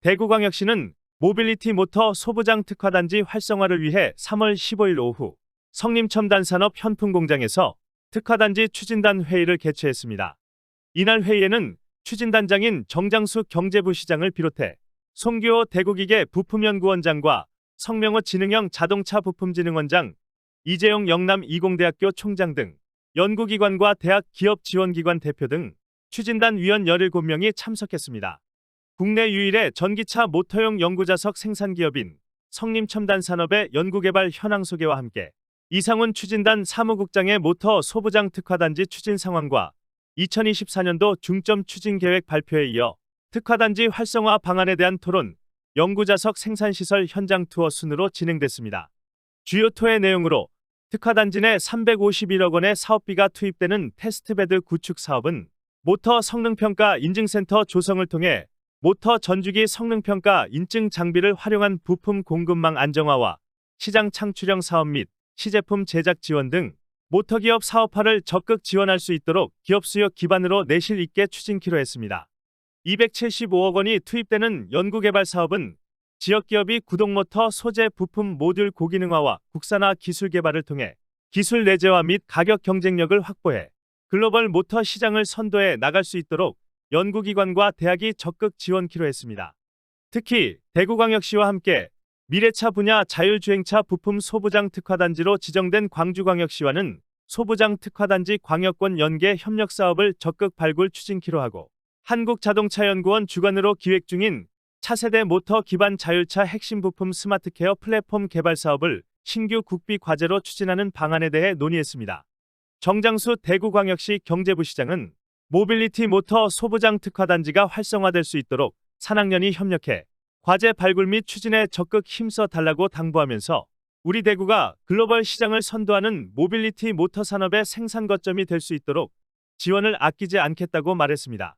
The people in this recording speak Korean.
대구광역시는 모빌리티 모터 소부장 특화단지 활성화를 위해 3월 15일 오후 성림첨단산업 현풍공장에서 특화단지 추진단 회의를 개최했습니다. 이날 회의에는 추진단장인 정장수 경제부 시장을 비롯해 송규호 대구기계 부품연구원장과 성명호 진흥형 자동차 부품진흥원장, 이재용 영남 이공대학교 총장 등 연구기관과 대학 기업 지원기관 대표 등 추진단 위원 17명이 참석했습니다. 국내 유일의 전기차 모터용 연구자석 생산기업인 성림첨단산업의 연구개발 현황 소개와 함께 이상훈 추진단 사무국장의 모터 소부장 특화단지 추진 상황과 2024년도 중점 추진 계획 발표에 이어 특화단지 활성화 방안에 대한 토론, 연구자석 생산시설 현장 투어 순으로 진행됐습니다. 주요 토의 내용으로 특화단지 내 351억 원의 사업비가 투입되는 테스트베드 구축 사업은 모터 성능평가 인증센터 조성을 통해 모터 전주기 성능평가 인증 장비를 활용한 부품 공급망 안정화와 시장 창출형 사업 및 시제품 제작 지원 등 모터기업 사업화를 적극 지원할 수 있도록 기업 수요 기반으로 내실 있게 추진키로 했습니다. 275억 원이 투입되는 연구개발 사업은 지역기업이 구동모터 소재 부품 모듈 고기능화와 국산화 기술 개발을 통해 기술 내재화 및 가격 경쟁력을 확보해 글로벌 모터 시장을 선도해 나갈 수 있도록 연구기관과 대학이 적극 지원키로 했습니다. 특히 대구광역시와 함께 미래차 분야 자율주행차 부품 소부장 특화단지로 지정된 광주광역시와는 소부장 특화단지 광역권 연계 협력 사업을 적극 발굴 추진키로 하고 한국자동차연구원 주관으로 기획 중인 차세대 모터 기반 자율차 핵심 부품 스마트케어 플랫폼 개발 사업을 신규 국비 과제로 추진하는 방안에 대해 논의했습니다. 정장수 대구광역시 경제부시장은 모빌리티 모터 소부장 특화단지가 활성화될 수 있도록 산학년이 협력해 과제 발굴 및 추진에 적극 힘써 달라고 당부하면서 우리 대구가 글로벌 시장을 선도하는 모빌리티 모터 산업의 생산 거점이 될 수 있도록 지원을 아끼지 않겠다고 말했습니다.